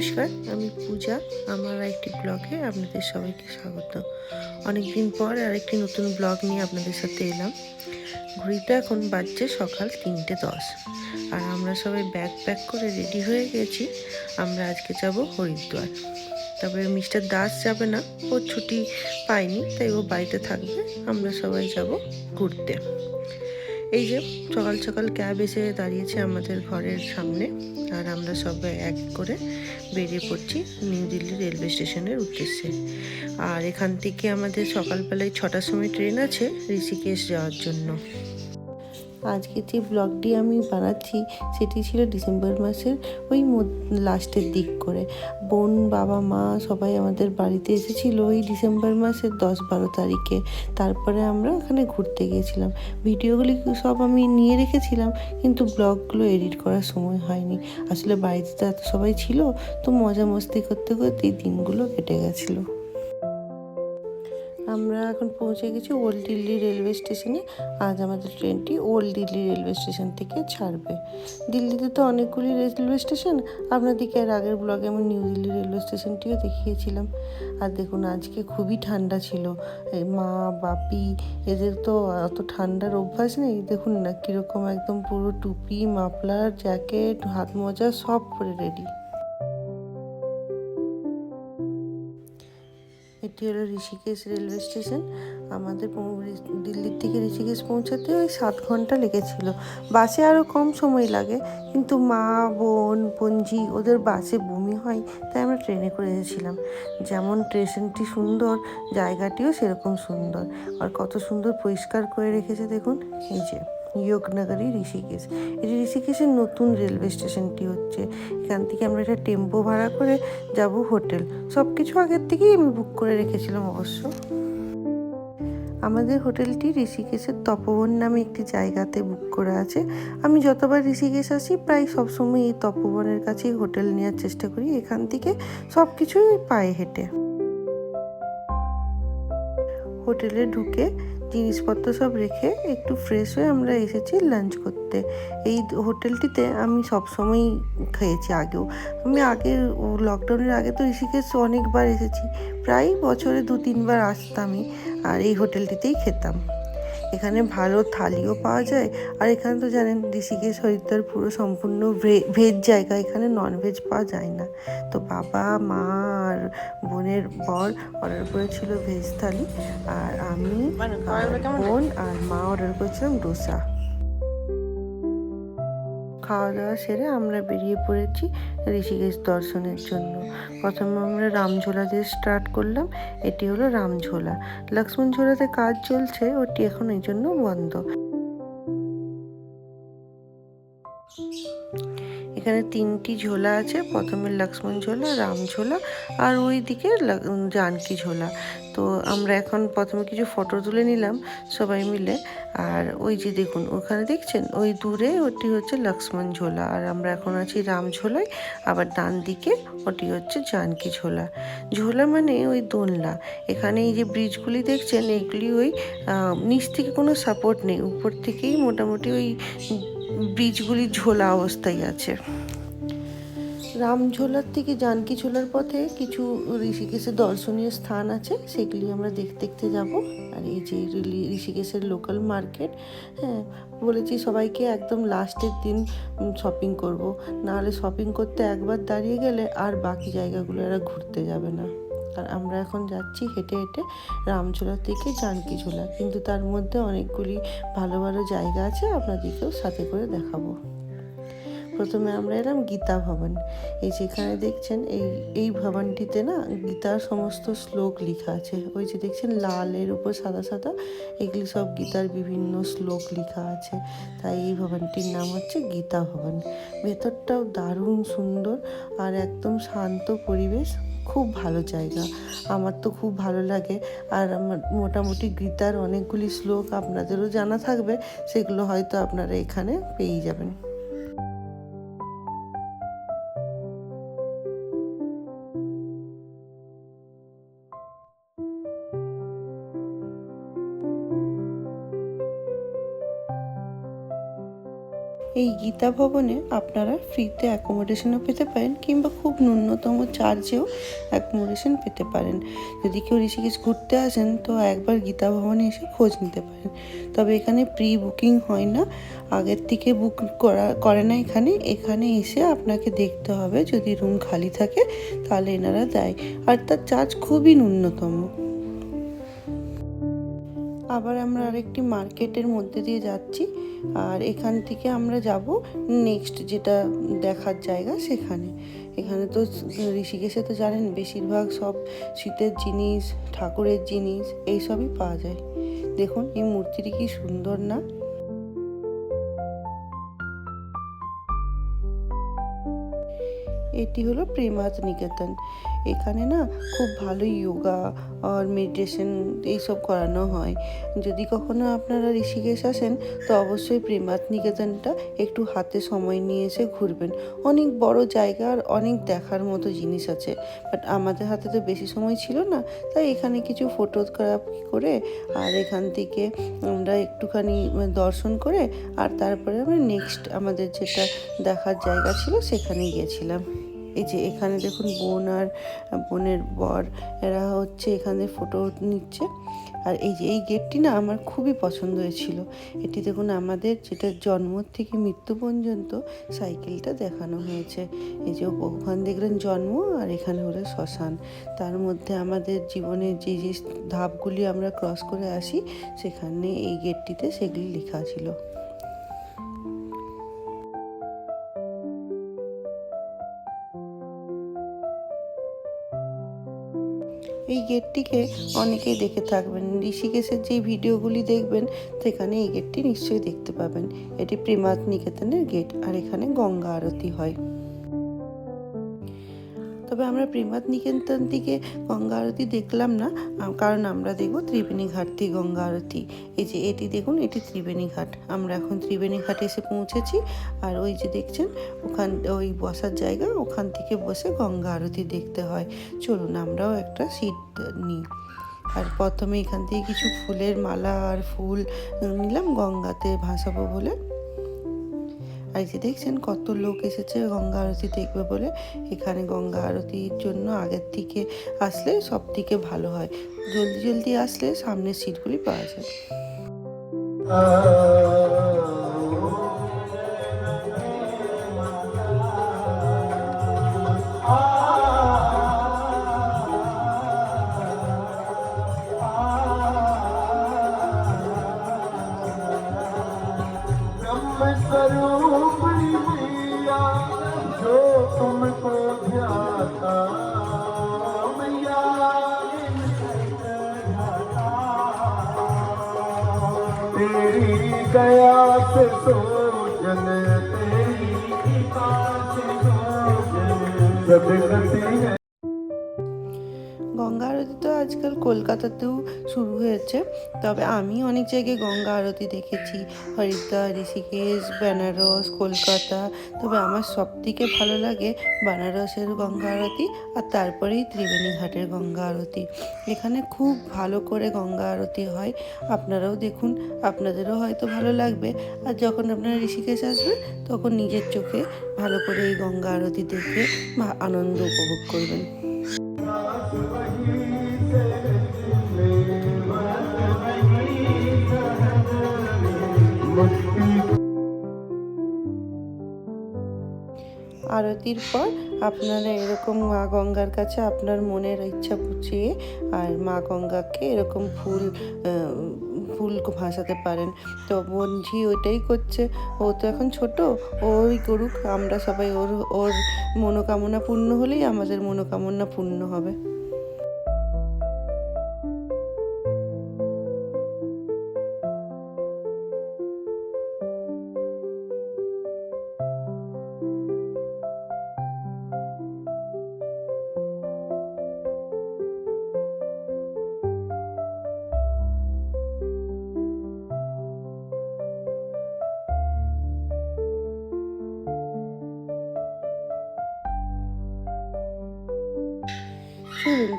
নমস্কার, আমি পূজা, আমার একটি ব্লগে আপনাদের সবাইকে স্বাগত। অনেক দিন পর আর একটি নতুন ব্লগ নিয়ে আপনাদের সাথে এলাম। ঘড়িটা এখন বাজছে সকাল তিনটে দশ। আর আমরা সবাই ব্যাগ প্যাক করে রেডি হয়ে গেছি। আমরা আজকে যাব হরিদ্বার। তবে মিস্টার দাস যাবে না, ও ছুটি পায়নি, তাই ও বাড়িতে থাকবে। আমরা সবাই যাব ঘুরতে। এই যে সকাল সকাল ক্যাব এসে দাঁড়িয়েছে আমাদের ঘরের সামনে, আর আমরা সবাই এক করে বেরিয়ে পড়ছি নিউ দিল্লি রেলওয়ে স্টেশনের উদ্দেশ্যে। আর এখান থেকে আমাদের সকালবেলায় ছটার সময় ট্রেন আছে ঋষিকেশ যাওয়ার জন্য। আজকে যে ব্লগটি আমি বানাচ্ছি, সেটি ছিল ডিসেম্বর মাসের ওই লাস্টের দিক করে। বোন, বাবা, মা সবাই আমাদের বাড়িতে এসেছিল ওই ডিসেম্বর মাসের দশ বারো তারিখে। তারপরে আমরা ওখানে ঘুরতে গিয়েছিলাম। ভিডিওগুলি সব আমি নিয়ে রেখেছিলাম, কিন্তু ব্লগগুলো এডিট করার সময় হয়নি। আসলে বাড়িতে তো সবাই ছিল, তো মজা মস্তি করতে করতে এই দিনগুলো কেটে গেছিল। আমরা এখন পৌঁছে গেছি ওল্ড দিল্লি রেলওয়ে স্টেশনে। আজ আমাদের ট্রেনটি ওল্ড দিল্লি রেলওয়ে স্টেশন থেকে ছাড়বে। দিল্লিতে তো অনেকগুলি রেলওয়ে স্টেশন। আপনাদেরকে আর আগের ব্লগে আমি নিউ দিল্লি রেলওয়ে স্টেশনটিও দেখিয়েছিলাম। আর দেখুন, আজকে খুবই ঠান্ডা ছিল। মা, বাপি, এদের তো অত ঠান্ডার অভ্যাস নেই। দেখুন না, কীরকম একদম পুরো টুপি, মাফলার, জ্যাকেট হাত মোজা সব পরে রেডি। এটি হলো ঋষিকেশ রেলওয়ে স্টেশন। আমাদের দিল্লির থেকে ঋষিকেশ পৌঁছাতে ওই সাত ঘণ্টা লেগেছিল। বাসে আরও কম সময় লাগে, কিন্তু মা, বোন পঞ্জি ওদের বাসে বমি হয়, তাই আমরা ট্রেনে করে এসেছিলাম। যেমন স্টেশনটি সুন্দর, জায়গাটিও সেরকম সুন্দর। আর কত সুন্দর পরিষ্কার করে রেখেছে দেখুন, এই যে। যোগনগরী ঋষিকেশ। এটি ঋষিকেশের নতুন রেলওয়ে স্টেশনটি হচ্ছে। এখান থেকে আমরা একটা টেম্পো ভাড়া করে যাব হোটেল। সব কিছু আগের থেকেই আমি বুক করে রেখেছিলাম অবশ্য। আমাদের হোটেলটি ঋষিকেশের তপবন নামে একটি জায়গাতে বুক করা আছে। আমি যতবার ঋষিকেশ আসি, প্রায় সবসময় এই তপবনের কাছেই হোটেল নেওয়ার চেষ্টা করি। এখান থেকে সব কিছুই পায়ে হেঁটে। হোটেলে ঢুকে জিনিসপত্র সব রেখে একটু ফ্রেশ হয়ে আমরা এসেছি লাঞ্চ করতে। এই হোটেলটিতে আমি সবসময়ই খেয়েছি আগেও। আমি আগে লকডাউনের আগে তো ঋষিকেশ অনেকবার এসেছি। প্রায় বছরে দু তিনবার আসতামই আর এই হোটেলটিতেই খেতাম। এখানে ভালো থালিও পাওয়া যায়। আর এখানে তো জানেন ঋষিকেশ হরিদ্বার পুরো সম্পূর্ণ ভেজ জায়গা। এখানে ননভেজ পাওয়া যায় না। তো বাবা মা আর বোনের বর অর্ডার করেছিল ভেজ থালি। আর আমি বোন আর মা অর্ডার করেছিলাম ডোসা খাওয়া দাওয়া সেরে আমরা বেরিয়ে পড়েছি ঋষিকেশ দর্শনের জন্য। প্রথমে আমরা রামঝোলা দিয়ে স্টার্ট করলাম, এটি হলো রামঝোলা। লক্ষ্মণ ঝোলাতে কাজ চলছে, ওটি এখন এই জন্য বন্ধ। এখানে তিনটি ঝোলা আছে, প্রথমে লক্ষ্মণ ঝোলা রাম ঝোলা আর ওই দিকে জানকি ঝোলা। তো আমরা এখন প্রথমে কিছু ফটো তুলে নিলাম সবাই মিলে। আর ওই যে দেখুন, ওখানে দেখছেন? ওই দূরে ওটি হচ্ছে লক্ষ্মণ ঝোলা। আর আমরা এখন আছি রাম ঝোলায়, আবার ডান দিকে ওটি হচ্ছে জানকি ঝোলা। ঝোলা মানে ওই দোলনা। এখানে এই যে ব্রিজগুলি দেখছেন, এগুলি ওই নিচ থেকে কোনো সাপোর্ট নেই। উপর থেকেই মোটামুটি ওই ব্রিজগুলি ঝোলা অবস্থায় আছে। রামঝোলার থেকে জানকি ঝোলার পথে কিছু ঋষিকেশের দর্শনীয় স্থান আছে, সেগুলি আমরা দেখতে দেখতে যাব। আর এই যে ঋষিকেশের লোকাল মার্কেট হ্যাঁ বলেছি সবাইকে একদম লাস্টের দিন শপিং করব। নাহলে শপিং করতে একবার দাঁড়িয়ে গেলে আর বাকি জায়গাগুলো এরা ঘুরতে যাবে না। আর আমরা এখন যাচ্ছি হেঁটে হেঁটে রামঝোলা থেকে জানকিঝোলা কিন্তু তার মধ্যে অনেকগুলি ভালো ভালো জায়গা আছে, আপনাদেরকেও সাথে করে দেখাবো। প্রথমে আমরা এলাম গীতা ভবন। এই যেখানে দেখছেন এই এই ভবনটিতে না গীতার সমস্ত শ্লোক লেখা আছে। ওই যে দেখছেন লালের উপর সাদা সাদা, এগুলি সব গীতার বিভিন্ন শ্লোক লেখা আছে। তাই এই ভবনটির নাম হচ্ছে গীতা ভবন। ভেতরটাও দারুণ সুন্দর আর একদম শান্ত পরিবেশ, খুব ভালো জায়গা। আমার তো খুব ভালো লাগে। আর আমার মোটামুটি গীতার অনেকগুলি শ্লোক আপনাদেরও জানা থাকবে, সেগুলো হয়তো আপনারা এখানে পেয়ে যাবেন। এই গীতা ভবনে আপনারা ফ্রিতে অ্যাকোমোডেশনও পেতে পারেন কিংবা খুব ন্যূনতম চার্জেও অ্যাকোমোডেশন পেতে পারেন। যদি কেউ ঋষিকেশ ঘুরতে আসেন, তো একবার গীতা ভবনে এসে খোঁজ নিতে পারেন। তবে এখানে প্রি বুকিং হয় না। আগের থেকে বুক করা, করে না এখানে। এখানে এসে আপনাকে দেখতে হবে। যদি রুম খালি থাকে, তাহলে এনারা দেয়। আর তার চার্জ খুবই ন্যূনতম। আবার আমরা আরেকটি মার্কেটের মধ্যে দিয়ে যাচ্ছি। আর এখান থেকে আমরা যাব নেক্সট যেটা দেখার জায়গা সেখানে। এখানে তো ঋষিকেশে তো জানেন বেশিরভাগ সব শীতের জিনিস, ঠাকুরের জিনিস, এইসবই পাওয়া যায়। দেখুন, এই মূর্তিটি কি সুন্দর না? এটি হলো প্রেমাত নিকেতন এখানে না খুব ভালো যোগা আর মেডিটেশন এইসব করানো হয়। যদি কখনো আপনারা ঋষিকেশ আসেন, তো অবশ্যই প্রেমাত নিকেতনটা একটু হাতে সময় নিয়ে এসে ঘুরবেন। অনেক বড় জায়গা আর অনেক দেখার মতো জিনিস আছে। বাট আমাদের হাতে তো বেশি সময় ছিল না, তাই এখানে কিছু ফটোগ্রাফি করে আর এখান থেকে আমরা একটুখানি দর্শন করে আর তারপরে আমরা নেক্সট আমাদের যেটা দেখার জায়গা ছিল সেখানে গিয়েছিলাম। এই যে এখানে দেখুন বোন আর বোনের বর, এরা হচ্ছে এখানে ফটো নিচ্ছে। আর এই যে এই গেটটি না আমার খুবই পছন্দ হয়েছিল। এটি দেখুন আমাদের যেটা জন্ম থেকে মৃত্যু পর্যন্ত সাইকেলটা দেখানো হয়েছে। এই যে ওখান দেখলেন জন্ম আর এখানে হলো শ্মশান। তার মধ্যে আমাদের জীবনের যে যে ধাপগুলি আমরা ক্রস করে আসি, সেখানে এই গেটটিতে সেগুলি লেখা ছিল। এই গেটটিকে অনেকেই দেখে থাকবেন। ঋষিকেশের যে ভিডিওগুলি দেখবেন, সেখানে এই গেটটি নিশ্চয়ই দেখতে পাবেন। এটি প্রেমাত নিকেতনের গেট, আর এখানে গঙ্গা আরতি হয়। তবে আমরা প্রেমাত নিকেতন থেকে গঙ্গা আরতি দেখলাম না কারণ আমরা দেখব ত্রিবেণী ঘাট থেকে গঙ্গা আরতি। এই যে এটি দেখুন, এটি ত্রিবেণী ঘাট। আমরা এখন ত্রিবেণী ঘাটে এসে পৌঁছেছি, আর ওই যে দেখছেন, ওখান, ওই বসার জায়গা, ওখান থেকে বসে গঙ্গা আরতি দেখতে হয়। চলুন, আমরাও একটা সিট নিই আর প্রথমে এখান থেকে কিছু ফুলের মালা আর ফুল নিলাম, গঙ্গাতে ভাসাবো বলে। আর যে দেখছেন কত লোক এসেছে গঙ্গা আরতি দেখবে বলে। এখানে গঙ্গা আরতির জন্য আগের থেকে আসলে সব থেকে ভালো হয়। জলদি জলদি আসলে সামনের সিটগুলি পাওয়া যায়। स्वरूप मैया जो तुमको ध्याता मैया तेरी गया से सोजन तेरी कृपा से सोजन सदगति है গঙ্গা আরতি তো আজকাল কলকাতাতেও শুরু হয়েছে। তবে আমি অনেক জায়গায় গঙ্গা আরতি দেখেছি, হরিদ্বার, ঋষিকেশ, বেনারস, কলকাতা। তবে আমার সব থেকে ভালো লাগে বেনারসের গঙ্গা আরতি আর তারপরেই ত্রিবেণী ঘাটের গঙ্গা আরতি। এখানে খুব ভালো করে গঙ্গা আরতি হয়। আপনারাও দেখুন, আপনাদেরও হয়তো ভালো লাগবে। আর যখন আপনারা ঋষিকেশ আসবেন, তখন নিজের চোখে ভালো করে এই গঙ্গা আরতি দেখে আনন্দ উপভোগ করবেন। আরতির পর আপনারা এরকম মা গঙ্গার কাছে আপনার মনের ইচ্ছা পুচিয়ে আর মা গঙ্গাকে এরকম ফুল ফুল ভাসাতে পারেন। তো বন্ধি ওইটাই করছে। ও তো এখন ছোট, ওই করুক, আমরা সবাই ওর ওর মনোকামনা পূর্ণ হলেই আমাদের মনোকামনা পূর্ণ হবে।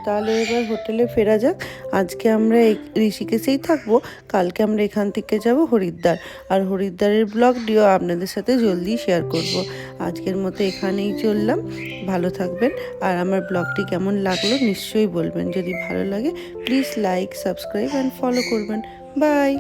তাহলে এবার হোটেলে ফেরা যাক। আজকে আমরা ঋষিকেশেই থাকব। কালকে আমরা এখান থেকে যাব হরিদ্বার। আর হরিদ্বারের ব্লগটিও আপনাদের সাথে জলদি শেয়ার করব। আজকের মতো এখানেই চললাম। ভালো থাকবেন। আর আমার ব্লগটি কেমন লাগল নিশ্চয়ই বলবেন। যদি ভালো লাগে please like subscribe and follow করবেন। বাই